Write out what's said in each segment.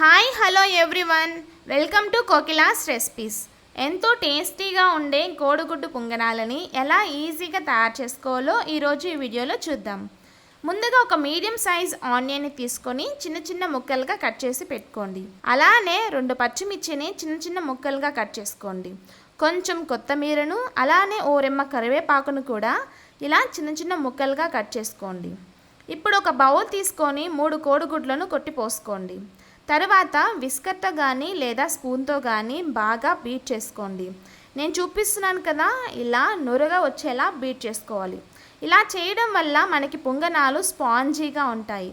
Hi hello everyone. Welcome to Kokila's recipes. ఎంతో టేస్టీగా ఉండే కోడిగుడ్డు పుంగనాలని ఎలా ఈజీగా తయారు చేసుకోవాలో ఈరోజు ఈ వీడియోలో చూద్దాం. ముందుగా ఒక మీడియం సైజ్ ఆనియన్ని తీసుకొని చిన్న చిన్న ముక్కలుగా కట్ చేసి పెట్టుకోండి. అలానే రెండు పచ్చిమిర్చిని చిన్న చిన్న ముక్కలుగా కట్ చేసుకోండి. కొంచెం కొత్తిమీరను అలానే ఓ రెమ్మ కరివేపాకును కూడా ఇలా చిన్న చిన్న ముక్కలుగా కట్ చేసుకోండి. ఇప్పుడు ఒక బౌల్ తీసుకొని మూడు కోడిగుడ్లను కొట్టి పోసుకోండి. తర్వాత విస్కర్తో కానీ లేదా స్పూన్తో కానీ బాగా బీట్ చేసుకోండి. నేను చూపిస్తున్నాను కదా ఇలా నురగా వచ్చేలా బీట్ చేసుకోవాలి. ఇలా చేయడం వల్ల మనకి పొంగనాలు స్పాంజీగా ఉంటాయి.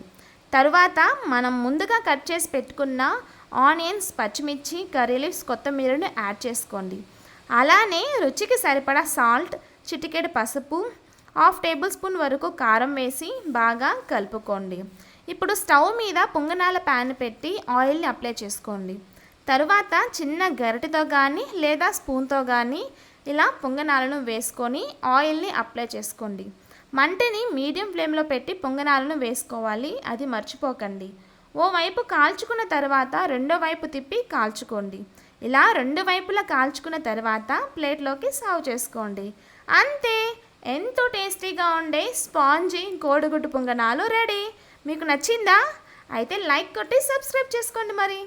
తరువాత మనం ముందుగా కట్ చేసి పెట్టుకున్న ఆనియన్స్ పచ్చిమిర్చి కర్రీ లీవ్స్ కొత్తిమీరను యాడ్ చేసుకోండి. అలానే రుచికి సరిపడా సాల్ట్ చిటికెడు పసుపు హాఫ్ టేబుల్ స్పూన్ వరకు కారం వేసి బాగా కలుపుకోండి. ఇప్పుడు స్టవ్ మీద పొంగనాల ప్యాన్ పెట్టి ఆయిల్ని అప్లై చేసుకోండి. తరువాత చిన్న గరిటెతో కానీ లేదా స్పూన్తో కానీ ఇలా పొంగనాలను వేసుకొని ఆయిల్ని అప్లై చేసుకోండి. మంటని మీడియం ఫ్లేమ్లో పెట్టి పొంగనాలను వేసుకోవాలి. అది మర్చిపోకండి. ఓవైపు కాల్చుకున్న తర్వాత రెండో వైపు తిప్పి కాల్చుకోండి. ఇలా రెండు వైపులా కాల్చుకున్న తర్వాత ప్లేట్లోకి సర్వ్ చేసుకోండి. అంతే! ఎంతో టేస్టీగా ఉండే స్పాంజీ కోడిగుడ్డు పొంగనాలు రెడీ. మీకు నచ్చిందా? అయితే లైక్ కొట్టి సబ్స్క్రైబ్ చేసుకోండి మరి.